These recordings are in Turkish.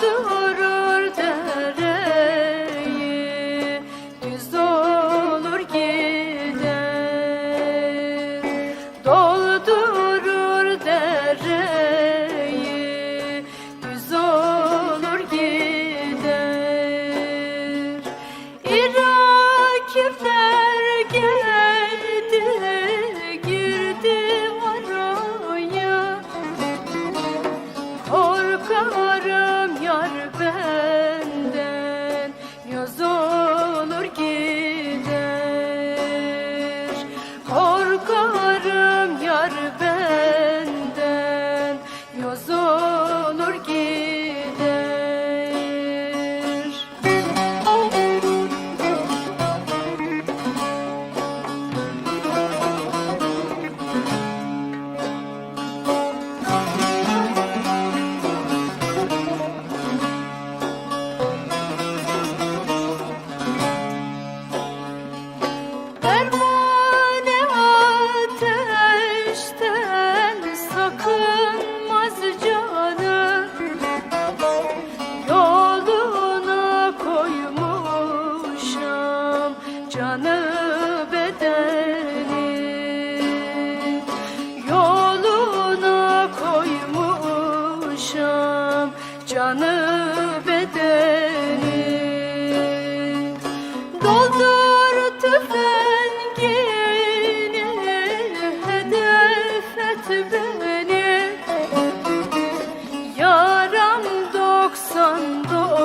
Do. Canı bedeni. Doldur tüfengini hedef et beni. Yaram doksan dokuz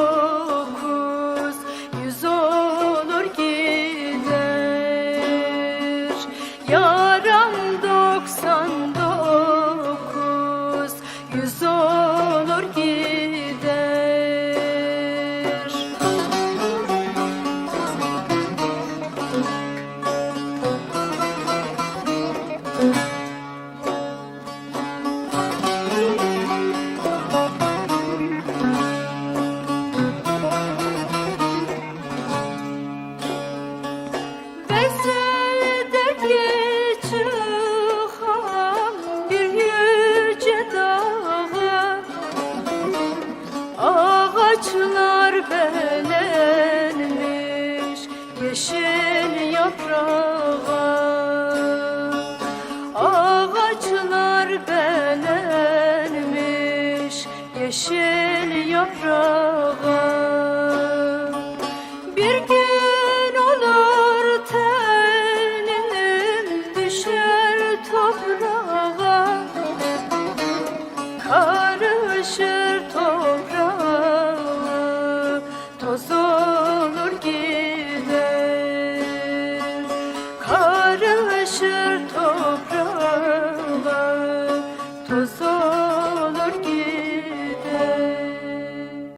yüz olur gider. Yaram darbelenmiş yeşil yaprağa. Ağaçlar belenmiş yeşil yaprağa. Bir gün